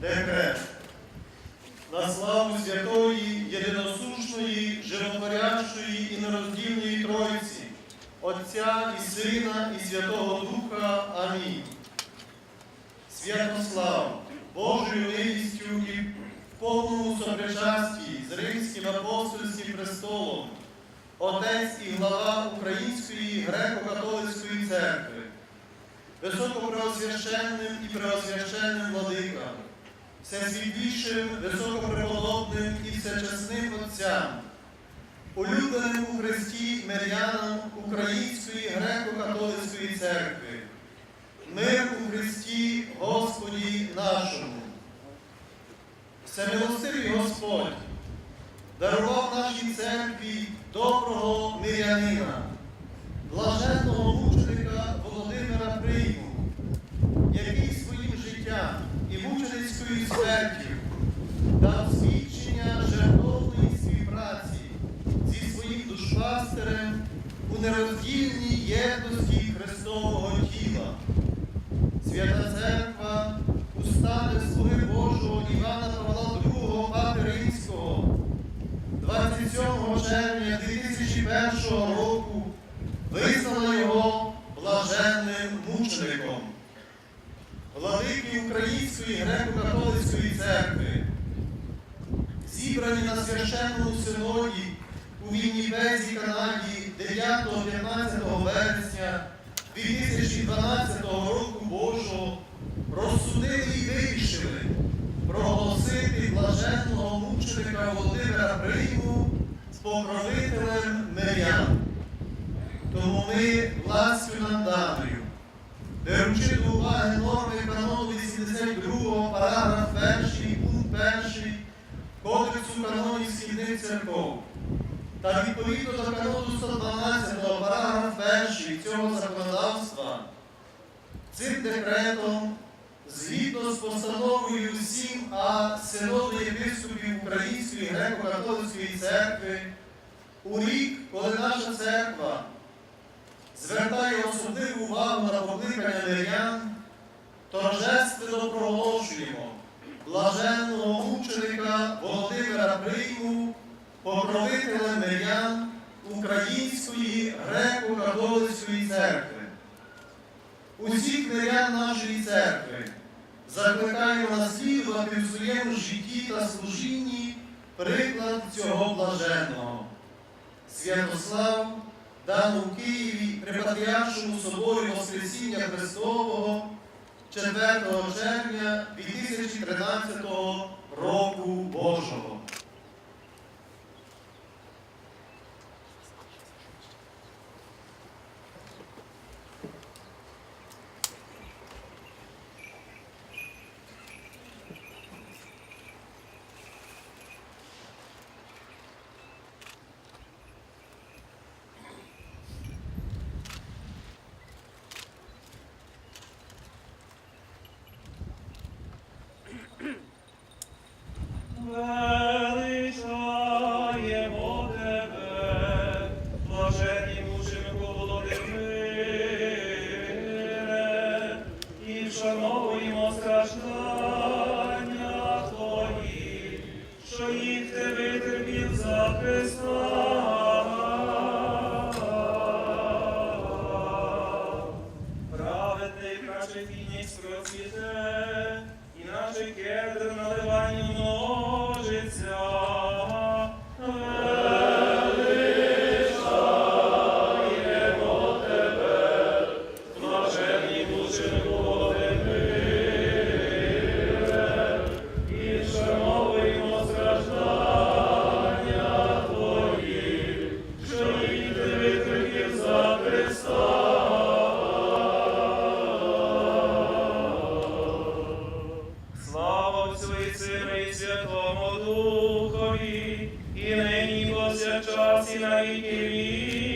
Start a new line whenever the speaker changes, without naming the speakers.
Декрет. На славу святої, єдиносушної, животворящої і нероздільної Тройці, Отця і Сина, і Святого Духа. Амінь. Святослав, Божою милістю і в повному сопричасті з Римським апостольським престолом, Отець і глава Української греко-католицької церкви, високопреосвященним і преосвященним владикам, всесвітлішим, високопреподобним і всечесним отцям, улюбленим у Христі мирянам Української греко-католицької церкви, мир у Христі Господі нашому. Всемилостивий Господь дарував нашій церкві доброго мирянина, блаженного мученика Володимира Прийму, який своїм життям і мученицькою смертю дав свідчення жертовної співпраці зі своїм душпастерем у нероздільній єдності Христового тіла. Свята Церква, устами слуги Божого Івана Павла II Папи Римського 27 червня 2001 року визнала Української греко-католицької церкви, зібрані на священному синоді у Вінніпезі, Канаді 9-15 вересня 2012 року Божого, розсудили і вирішили проголосити блаженного мученика Володимира Прийму покровителем мирян. Тому ми властю нам даною, беручи до уваги норми канону 82, параграф 1, пункт 1 Кодексу канонів східних церков, та відповідно до канону 112 параграф 1 цього законодавства, цим декретом, згідно з постановою 7А Синоду єпископів Української греко-католицької церкви, у рік, коли наша церква звертає особливу увагу на покликання мирян, торжественно проголошуємо блаженного мученика Володимира Прийму, покровителя мирян Української греко-католицької церкви. Усіх мирян нашої церкви закликаємо наслідувати в своєму житті та служінні приклад цього блаженного. Святослав дано в Києві при Патріаршому соборі Воскресіння Христового 4 червня 2013 року Божого.
i niech procvjetne i naše kjedr час і на віки.